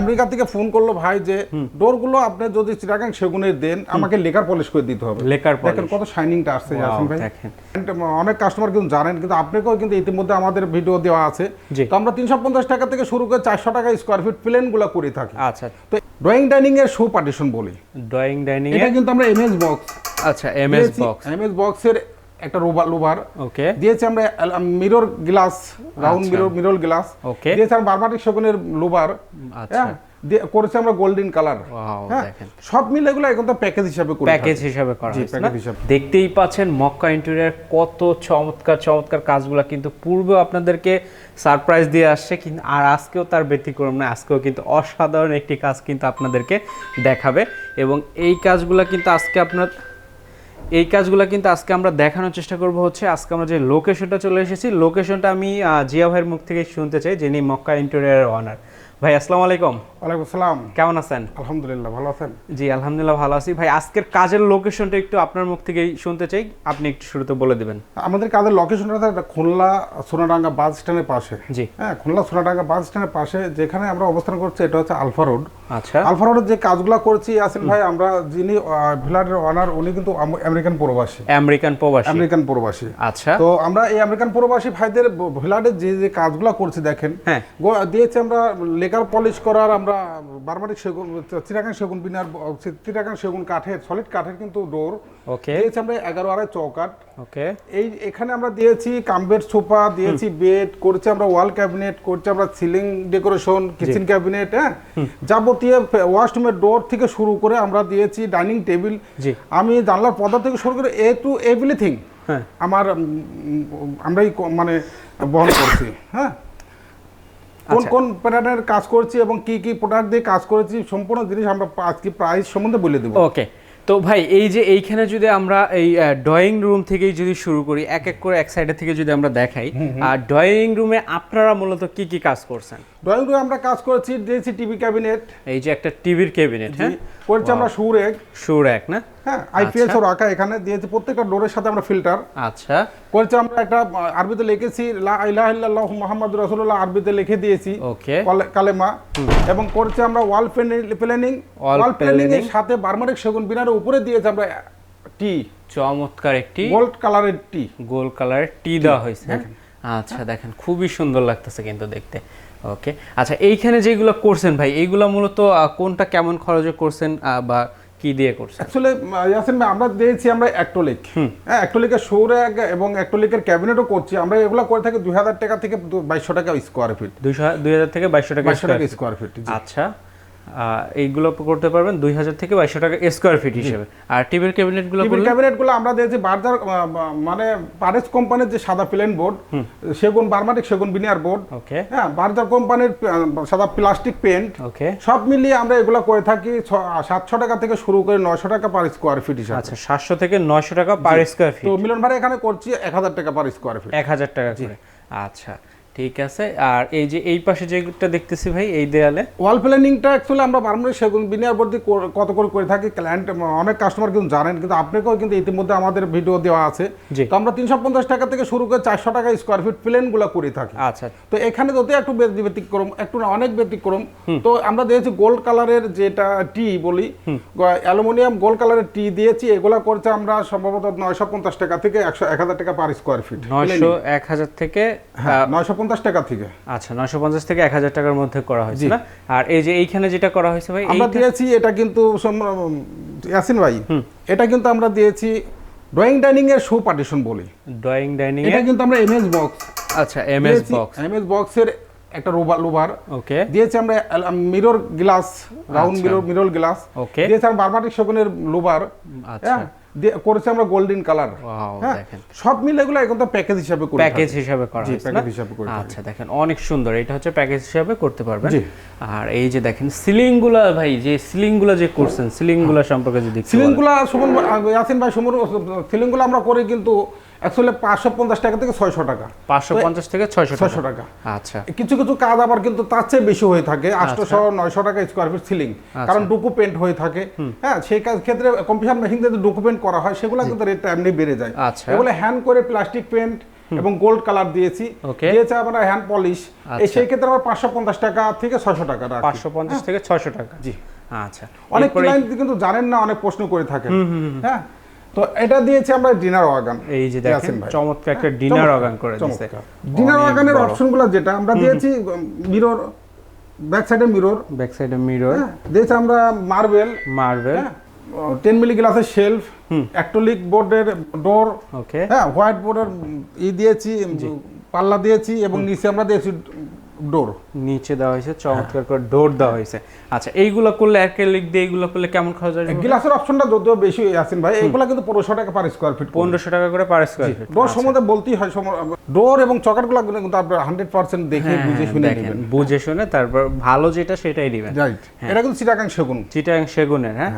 America থেকে phone করল ভাই যে ডোরগুলো আপনি যদি চিটাগাং সেগুনের দেন আমাকে লেকার পলিশ করে দিতে হবে। লেকার দেখেন কত শাইনিংটা আসছে Wow, ভাই। দেখেন। অনেক কাস্টমার কিন্তু জানেন কিন্তু আপনাকেও কিন্তু ইতিমধ্যে আমাদের ভিডিও দেওয়া আছে। তো আমরা তিনশো পঞ্চাশ টাকা থেকে শুরু করে চারশো টাকা স্কোয়ার ফিট প্লেনগুলো করে থাকি। আচ্ছা। তো ড্রয়িং ডাইনিং এর শো পার্টিশন বলি। ড্রয়িং ডাইনিং এটা কিন্তু আমরা এমএস বক্স আচ্ছা এমএস বক্স এমএস বক্সের একটা রোবার লোভার ওকে দিয়েছি আমরা mirror glass round. Mirror mirror glass Okay. দিয়েছি আমরা বারবাটিক শগুনের লোভার আচ্ছা। করেছি আমরা গোল্ডেন কালার হ্যাঁ দেখেন। সব মিলে এগুলো এখন তো প্যাকেজ হিসাবে করে প্যাকেজ হিসাবে করা হয়েছে প্যাকেজ হিসাবে। দেখতেই পাচ্ছেন মক্কা ইন্টেরিয়ার কত চমৎকার চমৎকার কাজগুলো কিন্তু পূর্বে আপনাদেরকে সারপ্রাইজ দিয়ে আসছে কিন্তু আর আজকেও তার ব্যতিক্রম না আজকেও কিন্তু অসাধারণ একটি কাজ কিন্তু আপনাদেরকে দেখাবে এবং এই কাজগুলো কিন্তু আজকে আপনার এই কাজগুলো কিন্তু আজকে আমরা দেখানোর চেষ্টা করব হচ্ছে, আজকে আমরা যে লোকেশনটা চলে এসেছি লোকেশনটা আমি জিয়া ভাইয়ের মুখ থেকে শুনতে চাই, যিনি মক্কা ইন্টেরিয়ার অনার ভাই, আসসালামু আলাইকুম। ওয়ালাইকুম আসসালাম। কেমন আছেন? আলহামদুলিল্লাহ ভালো আছেন? জি আলহামদুলিল্লাহ ভালো আছি। ভাই আজকের কাজের লোকেশনটা একটু আপনার মুখ থেকেই শুনতে চাই। আপনি একটু শুরুতে বলে দিবেন। আমাদের কাজের লোকেশনটা খুলনা সোনাডাঙ্গা বাস স্ট্যান্ডের পাশে। জি। হ্যাঁ খুলনা সোনাডাঙ্গা বাস স্ট্যান্ডের পাশে যেখানে আমরা অবস্থান করছি এটা হচ্ছে আলফা রোড। আচ্ছা। আলফা রোডের যে কাজগুলো করছি আসেন ভাই আমরা যিনি ভিলারের অনার উনি কিন্তু আম- আমেরিকান প্রবাসী। আমেরিকান প্রবাসী। আমেরিকান প্রবাসী। আচ্ছা। তো আমরা এই আমেরিকান প্রবাসী ভাইদের ভিলারের যে যে কাজগুলো করছি দেখেন। হ্যাঁ। দিয়েছি আমরা লেকার পলিশ করার আমরা বারবারিক সেগুন চিরাগাং সেগুন বিনার চিরাগাং সেগুন কাঠের সলিড কাঠের কিন্তু ডোর। ওকে দিয়েছি আমরা এগারো আড়াই চৌকাট ওকে এই এখানে আমরা দিয়েছি কাম্বের সোফা দিয়েছি বেড করেছি আমরা ওয়াল ক্যাবিনেট করছি আমরা সিলিং ডেকোরেশন কিচেন ক্যাবিনেট হ্যাঁ? যাবতীয় ওয়াশরুমের ডোর থেকে শুরু করে আমরা দিয়েছি ডাইনিং টেবিল। জি। আমি জানলার পর্দা থেকে শুরু করে এ টু এভরিথিং হ্যাঁ। আমার আমরাই মানে বহন করছি হ্যাঁ? কোন আচ্ছা। কোন প্যাটার্নের কাজ করছি এবং কি কি প্রোডাক্ট দিয়ে কাজ করেছি সম্পূর্ণ জিনিস আমরা আজকে প্রাইস সম্বন্ধে বলে দেবো। ওকে। তো ভাই এই যে এইখানে যদি আমরা এই ড্রয়িং রুম থেকেই যদি শুরু করি এক এক করে এক সাইডে থেকে যদি আমরা দেখাই আর ড্রয়িং রুমে আপনারা মূলত কি কি কাজ করছেন? ড্রয়িং রুমে আমরা কাজ করেছি দিয়েছি টিভি ক্যাবিনেট এই যে একটা টিভির ক্যাবিনেট হ্যাঁ? করেছি আমরা সুর এক সুর এক না? হ্যাঁ আইপিএস ও রাখা এখানে দিয়েছি প্রত্যেকটা ডোরের সাথে আমরা ফিল্টার আচ্ছা। করেছি আমরা একটা আরবিতে লিখেছি লা ইলাহা ইল্লাল্লাহু মুহাম্মাদুর রাসূলুল্লাহ আরবিতে লিখে দিয়েছি ওকে। কালেমা। এবং করেছি আমরা ওয়াল প্ল্যানিং ওয়াল প্ল্যানিং এর সাথে বার্মারিক সেগুন বিনারের উপরে দিয়েছি আমরা টি। চমৎকার একটি গোল্ড কালারের টি। গোল কালারের টি দেওয়া হয়েছে হ্যাঁ? আচ্ছা দেখেন খুবই সুন্দর লাগতেছে কিন্তু দেখতে। ওকে আচ্ছা এইখানে যেগুলো করছেন ভাই এইগুলো মূলত কোনটা কেমন খরচে করছেন বা কি দিয়ে করছেন? অ্যাকচুয়ালি ইয়াসিন ভাই আমরা দিয়েছি আমরা অ্যাক্টোলিক হ্যাঁ অ্যাক্টোলিকের সৌরাগ এবং অ্যাক্টোলিকের ক্যাবিনেটও করছি। আমরা এগুলো করে থাকি দুই হাজার টাকা থেকে বাইশশো টাকা স্কোয়ার ফিট দুই হাজার থেকে বাইশশো টাকা স্কোয়ার ফিট আচ্ছা। এইগুলো করতে পারবেন দুই হাজার থেকে বাইশশো টাকা স্কোয়ার ফিট হিসেবে। আর টিভির ক্যাবিনেটগুলো টিভির ক্যাবিনেটগুলো আমরা দিয়েছি বার্জার মানে পারেস কোম্পানির যে সাদা প্লেন বোর্ড সেগুন বার্মাটিক সেগুন বিনিয়ার বোর্ড ওকে হ্যাঁ বার্জার কোম্পানির সাদা প্লাস্টিক পেন্ট ওকে সব মিলিয়ে আমরা এগুলো করে থাকি সাতশো টাকা থেকে শুরু করে নয়শো টাকা পার স্কোয়ার ফিট হিসাবে। আচ্ছা সাতশো থেকে নয়শো টাকা পার স্কোয়ার ফিট তো মিলন ভাই এখানে করছি এক হাজার টাকা পার স্কোয়ার ফিট এক হাজার টাকা করে। আচ্ছা ঠিক আছে। আর এই যে এই পাশে যেটা দেখতেছি ভাই এই দেয়ালে? ওয়াল প্ল্যানিংটা অ্যাকচুয়ালি আমরা বারমুড়ি সেগুন বিনিয়ার কত করে করে থাকি। ক্লায়েন্ট অনেক কাস্টমার কিন্তু জানেন কিন্তু আপনাকেও কিন্তু ইতিমধ্যে আমাদের ভিডিও দেওয়া আছে। তো আমরা তিনশো পঞ্চাশ টাকা থেকে শুরু করে চারশো টাকা স্কোয়ার ফিট প্লেনগুলো করে থাকি। আচ্ছা। তো এখানে যদি একটু ব্যতি- ব্যতিক্রম একটু না অনেক ব্যতিক্রম। তো আমরা দিয়েছি গোল্ড কালারের যেটা টি বলি অ্যালুমিনিয়াম গোল্ড কালারের টি দিয়েছি। এগুলা করছে আমরা সম্ভবত নয়শো পঞ্চাশ টাকা থেকে একশো এক হাজার টাকা পার স্কোয়ার ফিট নয়শো এক হাজার থেকে হ্যাঁ নয়শো পঞ্চাশ টাকা থেকে। আচ্ছা নয়শো পঞ্চাশ থেকে এক হাজার টাকার মধ্যে করা হয়েছে না? আর এই যে এইখানে যেটা করা হয়েছে ভাই আমরা দিয়েছি এটা কিন্তু ইয়াসিন ভাই এটা কিন্তু আমরা দিয়েছি ড্রয়িং ডাইনিং এর শো পার্টিশন বলি। ড্রয়িং ডাইনিং এটা কিন্তু আমরা এমএস বক্স আচ্ছা এমএস বক্স এমএস বক্সের একটা রোবার লোভার ওকে দিয়েছি আমরা mirror glass round mirror mirror glass okay দিয়েছি আমরা বারবাটিক শগুনের লোভার আচ্ছা। হ্যাঁ? করেছি আমরা গোল্ডেন কালার হ্যাঁ? সব মিলে এগুলো এখন তো প্যাকেজ হিসাবে করে প্যাকেজ হিসাবে করা জি, প্যাকেজ হিসাবে করে আচ্ছা দেখেন অনেক সুন্দর। এটা হচ্ছে প্যাকেজ হিসাবে করতে পারবেন। আর এই যে দেখেন সিলিংগুলা ভাই যে সিলিংগুলা যে করছেন সিলিংগুলা সম্পর্কে যদি সিলিংগুলো সিলিংগুলো সুমন ইয়াসিন ভাই সুমন সিলিংগুলো আমরা করি কিন্তু অ্যাকচুয়ালি পাঁচশো পঞ্চাশ টাকা থেকে ছয়শো টাকা। পাঁচশো পঞ্চাশ থেকে ছয়শো ছয়শো টাকা। আচ্ছা। কিছু কিছু কাজ আবার কিন্তু তার চেয়ে বেশি হয়ে থাকে আটশোশো নয়শো টাকা স্কোয়ার ফিট সিলিং কারণ ডুকু পেন্ট হয়ে থাকে। হ্যাঁ সেই কাজ ক্ষেত্রে কম্পিউটার মেশিন ডুকু পেন্ট করা হয় সেগুলো কিন্তু রেটটা এমনি বেড়ে যায়। আচ্ছা। এগুলো হ্যান্ড করে প্লাস্টিক পেন্ট এবং গোল্ড কালার দিয়েছি. দিয়েছে আমরা হ্যান্ড পলিশ এই আচ্ছা। সেই ক্ষেত্রে আমরা পাঁচশো পঞ্চাশ টাকা থেকে ছয়শো টাকা পাঁচশো পঞ্চাশ থেকে ছয়শো টাকা। জি। আচ্ছা। অনেক ক্লায়েন্ট কিন্তু জানেন না অনেক প্রশ্ন করে থাকেন। হ্যাঁ। তো এটা দিয়েছি আমরা ডিনার ওয়াগান এই যে দেখেন চমৎকার একটা হ্যাঁ, ডিনার অর্গান করে দিচ্ছে ডিনার অনেক ওয়াগানের অপশনগুলো যেটা আমরা দিয়েছি মিরর ব্যাক সাইডে মিরর ব্যাক সাইডে মিরর দিয়েছি আমরা মার্বেল মার্বেল টেন মিলি গ্লাসের শেলফ অ্যাক্টোলিক বোর্ডের ডোর ওকে হ্যাঁ হোয়াইট বোর্ডের ই দিয়েছি পাল্লা দিয়েছি এবং নিচে আমরা দিয়েছি ডোর নিচে দেওয়া হয়েছে চমৎকার করে ডোর দেওয়া হয়েছে। আচ্ছা এইগুলো করলে অ্যাক্রিলিক দিয়ে এইগুলো করলে কেমন খরচ আসবে গ্লাসের অপশনটা যদিও বেশি আছেন ভাই এগুলো কিন্তু পনেরোশো টাকা পার স্কোয়ার ফিট পনেরোশো টাকা করে পার স্কোয়ার ফিট ডোর সম্বন্ধে বলতেই হয় ডোর এবং চকারগুলো কিন্তু আপনার হান্ড্রেড পার্সেন্ট দেখে বুঝে শুনে হ্যাঁ, নেবেন। বুঝে শুনে তারপর ভালো যেটা সেটাই দিবেন। রাইট এটা কিন্তু চিটাগাং সেগুন। চিটাং সেগুনের হ্যাঁ?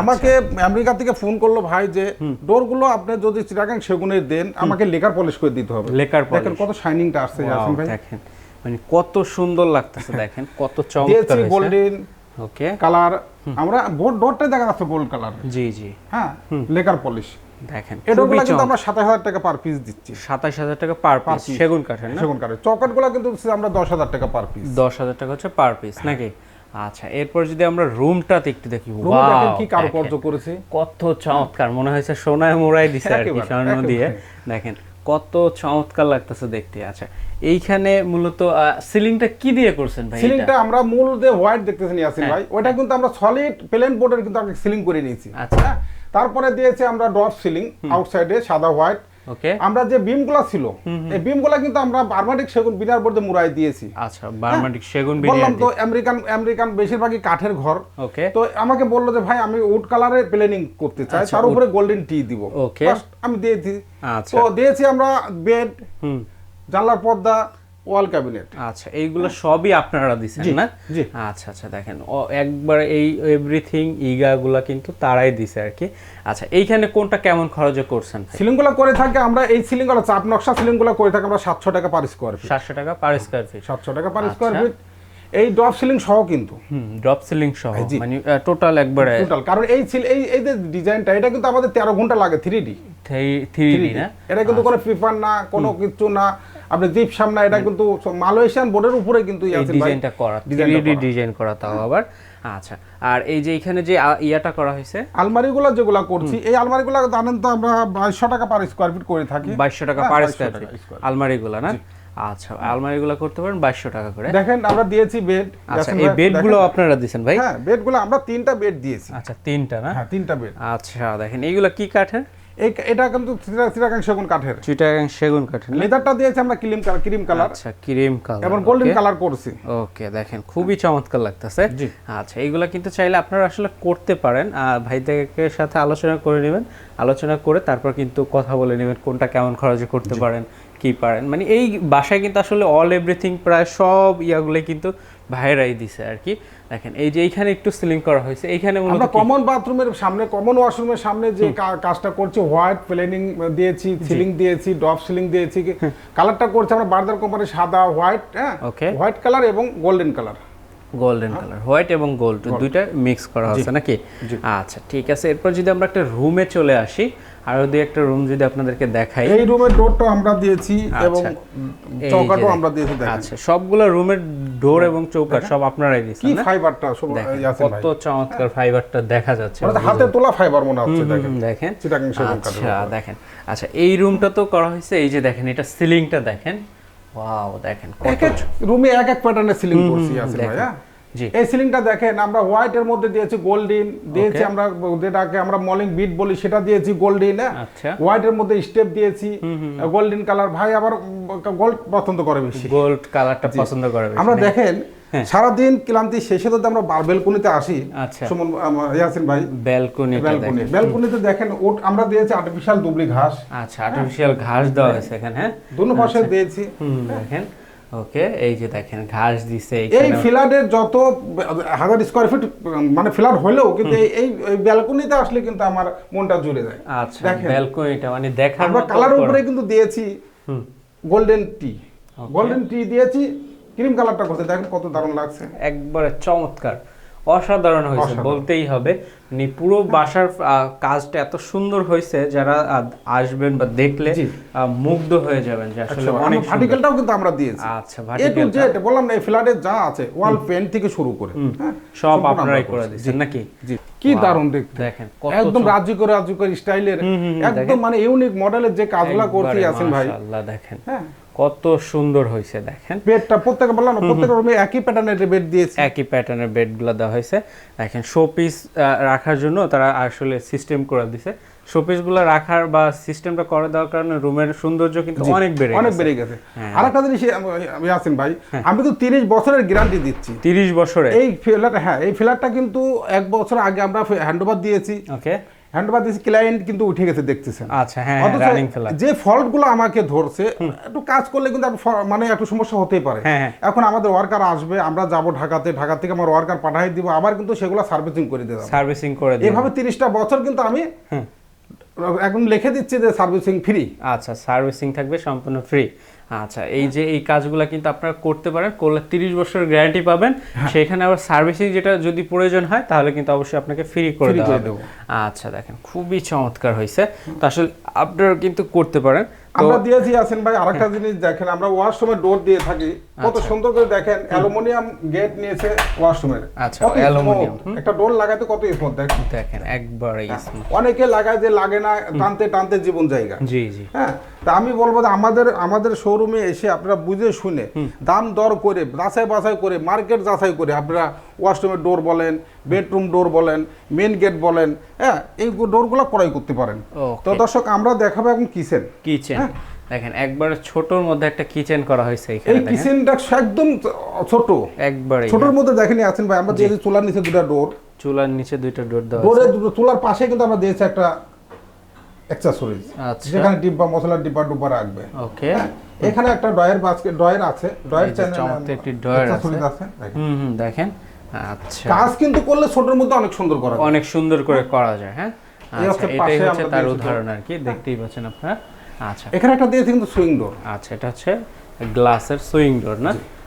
আমাকে আমেরিকা থেকে ফোন করল ভাই যে ডোরগুলো আপনি যদি চিটাগাং সেগুনের দেন আমাকে লেকার পলিশ করে দিতে হবে। লেকার দেখেন কত শাইনিংটা আসছে ভাই। দেখেন। মানে কত সুন্দর লাগতেছে দেখেন কত চমৎকার গোল্ডেন ওকে কালার আমরা বোর্ড ডোরটাই দেখা যাচ্ছে গোল্ড কালার জি জি। হ্যাঁ লেকার পলিশ দেখেন কিন্তু আমরা সাতাশ হাজার টাকা পার পিস দিচ্ছি। সাতাশ হাজার টাকা পার পিস সেগুন কাঠের না? সেগুন কাঠের। কিন্তু আমরা দশ হাজার টাকা পার পিস দশ হাজার টাকা হচ্ছে পার পিস নাকি? আচ্ছা এরপর যদি আমরা রুমটাতে একটু দেখি দেখেন কি কারুকার্য করেছে। কত চমৎকার মনে হয়েছে সোনায় মোড়াই দিছে আর কি স্বর্ণ দিয়ে। দেখেন কত চমৎকার লাগতেছে দেখতে আচ্ছা এইখানে মূলত সিলিংটা কি দিয়ে করছেন ভাই? সিলিংটা আমরা মূল যে হোয়াইট দেখতেছেন ইয়াসিন ভাই ওটা কিন্তু আমরা সলিড প্লেন বোর্ডের কিন্তু আমরা সিলিং করে নিয়েছি আচ্ছা। হ্যাঁ? তারপরে দিয়েছি আমরা ড্রপ সিলিং আউটসাইডে সাদা হোয়াইট ওকে আমরা যে বিমগুলা ছিল এই বিমগুলা কিন্তু আমরা বার্মাটিক সেগুন বিনার বোর্ডে মুড়াই দিয়েছি। আচ্ছা বার্মাটিক সেগুন বললাম তো আমেরিকান আমেরিকান বেশিরভাগই কাঠের ঘর। ওকে তো আমাকে বলল যে ভাই আমি উড কালারে প্ল্যানিং করতে চাই আচ্ছা, তার উপরে গোল্ডেন টি দিব। ওকে আমি দিয়েছি। আচ্ছা। তো দিয়েছি আমরা বেড হুম। জানলার পর্দা ওয়াল ক্যাবিনেট। আচ্ছা এইগুলো সবই আপনারা দিছেন না? জি। আচ্ছা আচ্ছা দেখেন একবার এই এভরিথিং ইগাগুলা কিন্তু তারাই দিছে আর কি। আচ্ছা এইখানে কোনটা কেমন খরচে করছেন সিলিংগুলো করে থাকে আমরা এই সিলিংগুলো চাপ নকশা সিলিংগুলো করে থাকে আমরা সাতশো টাকা পার স্কোয়ার ফিট সাতশো টাকা পার স্কোয়ার ফিট সাতশো টাকা পার স্কোয়ার আচ্ছা। ফিট এই ড্রপ সিলিং সহ কিন্তু। হুম ড্রপ সিলিং সহ মানে টোটাল একবারে টোটাল কারণ এই এই এই যে ডিজাইনটা এটা কিন্তু আমাদের তেরো ঘণ্টা লাগে থ্রি ডি থ্রি ডি না? এটা কিন্তু কোনো পেপার না কোনো কিছু না। আপনি জিপ সামনা এটা কিন্তু মালয়েশিয়ান বোর্ডের উপরে কিন্তু ডিজাইনটা করা থ্রি ডিজাইনটা ডি করা। ডিজাইন করা তাও আবার। আচ্ছা আর এই যে এখানে যে ইয়াটা করা হয়েছে? আলমারিগুলো যেগুলো করছি এই আলমারিগুলো জানেন তো আমরা বাইশশো টাকা পার স্কোয়ার ফিট করে থাকি। বাইশশো টাকা পার স্কোয়ার ফিট আলমারিগুলো না? আচ্ছা আলমারিগুলো করতে পারেন বাইশশো টাকা করে। দেখেন আমরা দিয়েছি বেড আচ্ছা এই বেডগুলো আপনারা দিছেন ভাই? হ্যাঁ বেডগুলো আমরা তিনটা বেড দিয়েছি। আচ্ছা তিনটা না? হ্যাঁ তিনটা বেড আচ্ছা দেখেন এইগুলো কি কাঠের? এটা কিন্তু চিরাকাং সেগুন কাঠের। চিটাগাং সেগুন কাঠের লেদারটা দিয়েছি আমরা ক্রিম কালার ক্রিম কালার। আচ্ছা ক্রিম কালার এবং গোল্ডেন কালার করছি ওকে দেখেন খুবই চমৎকার লাগতেছে। আচ্ছা এইগুলা কিন্তু চাইলে আপনারা আসলে করতে পারেন। আর ভাইদের সাথে আলোচনা করে নেবেন। আলোচনা করে তারপর কিন্তু কথা বলে নেবেন কোনটা কেমন খরচে করতে পারেন কি পারেন। মানে এই বাসায় কিন্তু আসলে অল এভরিথিং প্রায় সব ইয়াগুলোই কিন্তু ভাইরাই দিছে আর কি। দেখেন এই যে এইখানে একটু সিলিং করা হয়েছে এইখানে আমরা কমন বাথরুমের সামনে কমন ওয়াশরুমের সামনে যে কাজটা করছি হোয়াইট প্লেনিং দিয়েছি সিলিং দিয়েছি ড্রপ সিলিং দিয়েছি কালারটা করছি আমরা বার্দার কোম্পানি সাদা হোয়াইট হ্যাঁ. হোয়াইট কালার এবং golden colour golden colour white এবং গোল্ড দুইটা মিক্স করা হয়েছে নাকি? আচ্ছা ঠিক আছে এরপর যদি আমরা একটা রুমে চলে আসি আর যদি একটা রুম যদি আপনাদেরকে দেখাই। এই রুমের ডোরটা আমরা দিয়েছি এবং আচ্ছা। যে চৌকাটও আমরা দিয়েছি দেখেন। আচ্ছা সবগুলো রুমের ডোর এবং চৌকাট সব আপনারাই দিয়েছেন কি ফাইবারটা সব ভাই কত চমৎকার ফাইবারটা দেখা যাচ্ছে মানে হাতে তোলা ফাইবার মনে হচ্ছে দেখেন। দেখেন। আচ্ছা দেখেন। আচ্ছা এই রুমটা তো করা হয়েছে এই যে দেখেন এটা সিলিংটা দেখেন। ওয়াও দেখেন কত রুমে এক এক প্যাটার্নের সিলিং করছি আছে ভাই দেখেন। জি এই সিলিংটা দেখেন আমরা হোয়াইট এর মধ্যে দিয়েছি গোল্ডেন দিয়েছি আমরা যেটাকে আমরা মলিং বিট বলি সেটা দিয়েছি গোল্ডেন হ্যাঁ? আচ্ছা। হোয়াইট এর মধ্যে স্টেপ দিয়েছি গোল্ডেন কালার ভাই আবার গোল্ড পছন্দ করে বেশি। গোল্ড কালারটা পছন্দ করে আমরা দেখেন সারাদিন ক্লান্তি শেষে যদি আমরা বেলকুনিতে আসি আচ্ছা। সুমন ইয়াসিন ভাই বেলকুনি দেখেন। বেলকুনিতে দেখেন ওট আমরা দিয়েছি আর্টিফিশিয়াল দুবলি ঘাস। আচ্ছা আর্টিফিশিয়াল ঘাস দেওয়া হয়েছে এখানে হ্যাঁ? দুনো পাশে দিয়েছি। দেখেন। ওকে এই যে দেখেন ঘাস দিছে এই ফ্ল্যাটের যত হাজার স্কোয়ার ফিট মানে ফ্ল্যাট হলেও কিন্তু এই ব্যালকনিতে আসলে কিন্তু আমার মনটা জুড়ে যায়। আচ্ছা দেখেন। ব্যালকনিটা মানে দেখার আমরা কালার উপরে কিন্তু দিয়েছি গোল্ডেন টি গোল্ডেন টি দিয়েছি ক্রিম কালারটা করতে দেখেন কত দারুণ লাগছে। একবারে চমৎকার। অসাধারণ হয়েছে বলতেই হবে। মানে পুরো বাসার কাজটা এত সুন্দর হয়েছে যারা আসবেন বা দেখলে মুগ্ধ হয়ে যাবেন যে আসলে অনেক আমরা ভার্টিক্যালটাও কিন্তু আমরা দিয়েছি। আচ্ছা ভার্টিক্যাল জেড বললাম না এই ফ্ল্যাটে যা আছে ওয়াল পেন্ট থেকে শুরু করে হ্যাঁ, সব আপনারাই করে। দিচ্ছেন নাকি? জি। কি দারুণ দেখতে। দেখেন একদম চমৎকার। রাজ্যকর রাজ্যকর স্টাইলের হুম, হুম, হুম, একদম মানে ইউনিক মডেলের যে কাজগুলো করতে আছেন ভাই। মাশাআল্লাহ দেখেন। হ্যাঁ। কত সুন্দর হয়েছে দেখেন। বেডটা প্রত্যেকে বললাম না প্রত্যেক রুমে একই প্যাটার্নের বেড দিয়েছি। একই প্যাটার্নের বেডগুলো দেওয়া হয়েছে। দেখেন শো পিস রাখার জন্য তারা আসলে সিস্টেম করে দিছে। শো পিসগুলো রাখার বা সিস্টেমটা করে দেওয়ার কারণে রুমের সৌন্দর্য কিন্তু অনেক বেড়ে অনেক বেড়ে গেছে। হ্যাঁ। আরেকটা জিনিস আমি আছেন ভাই আমি তো তিরিশ বছরের গ্যারান্টি দিচ্ছি। 30 বছরে এই ফ্ল্যাট হ্যাঁ এই ফ্ল্যাটটা কিন্তু এক বছর আগে আমরা হ্যান্ড ওভার দিয়েছি। ওকে হ্যান্ড ওভার দিয়েছি ক্লায়েন্ট কিন্তু উঠে গেছে দেখতেছেন। আচ্ছা হ্যাঁ রানিং ফেলা যে ফল্টগুলো আমাকে ধরছে একটু কাজ করলে কিন্তু মানে একটু সমস্যা হতেই পারে। হ্যাঁ, হ্যাঁ। এখন আমাদের ওয়ার্কার আসবে আমরা যাব ঢাকাতে ঢাকা থেকে আমার ওয়ার্কার পাঠাই দিব আবার কিন্তু সেগুলো সার্ভিসিং করে দেবো সার্ভিসিং করে এভাবে তিরিশটা বছর কিন্তু আমি এখন লিখে দিচ্ছি যে সার্ভিসিং ফ্রি আচ্ছা সার্ভিসিং থাকবে সম্পূর্ণ ফ্রি আচ্ছা এই যে এই কাজগুলো কিন্তু আপনারা করতে পারেন করলে তিরিশ বছর গ্যারান্টি পাবেন হ্যাঁ। সেখানে আবার সার্ভিসিং যেটা যদি প্রয়োজন হয় তাহলে কিন্তু অবশ্যই আপনাকে ফ্রি করে দেওয়া দেবো। আচ্ছা দেখেন খুবই চমৎকার হয়েছে তো আসলে আপনারা কিন্তু করতে পারেন আমরা দিয়েছি আছেন ভাই আরেকটা জিনিস দেখেন আমরা ওয়াশরুমের ডোর দিয়ে থাকি। কত সুন্দর করে দেখেন অ্যালুমিনিয়াম গেট নিয়েছে ওয়াশরুমের আচ্ছা, অ্যালুমিনিয়াম, একটা ডোর লাগাতে কত স্মুথ দেখেন। দেখেন একবারে smooth। অনেকে লাগায় যে লাগে না টানতে টানতে জীবন জায়গা। জি জি। হ্যাঁ তা আমি বলব আমাদের আমাদের শোরুমে এসে আপনারা বুঝে শুনে দাম দর করে যাচাই বাছাই করে মার্কেট যাচাই করে আপনারা ওয়াশরুমের ডোর বলেন বেডরুম ডোর বলেন মেন গেট বলেন হ্যাঁ এই ডোরগুলো ক্রয় করতে পারেন। তো দর্শক আমরা দেখাবো এখন কিচেন কিচেন হ্যাঁ। দেখেন একবারে ছোটর মধ্যে একটা কিচেন করা হয়েছে এখানে দেখেন। কিচেনটা একদম ছোট। একবারে ছোটর মধ্যে দেখেনি আছেন ভাই আমরা দিয়েছি চুলার নিচে দুটা ডোর চুলার নিচে দুইটা ডোর দেওয়া আছে। ডোরের দুটো চুলার পাশে কিন্তু আমরা দিয়েছি একটা অ্যাক্সেসরিজ আচ্ছা। যেখানে ডিব্বা মশলার ডিব্বা ডুব্বা রাখবে। ওকে হ্যাঁ, এখানে একটা ড্রয়ার বাস্কেট ড্রয়ার আছে। ড্রয়ার এই যে চমৎকার একটি আছে। আছে হুম হুম দেখেন। আচ্ছা। কাজ কিন্তু করলে ছোটর মধ্যে অনেক সুন্দর করা যায়। অনেক সুন্দর করে করা যায় হ্যাঁ? আচ্ছা এটাই হচ্ছে তার উদাহরণ আর কি দেখতেই পাচ্ছেন আপনারা। আচ্ছা। এখানে একটা দিয়েছে কিন্তু সুইং ডোর। আচ্ছা এটা হচ্ছে গ্লাসের সুইং ডোর না?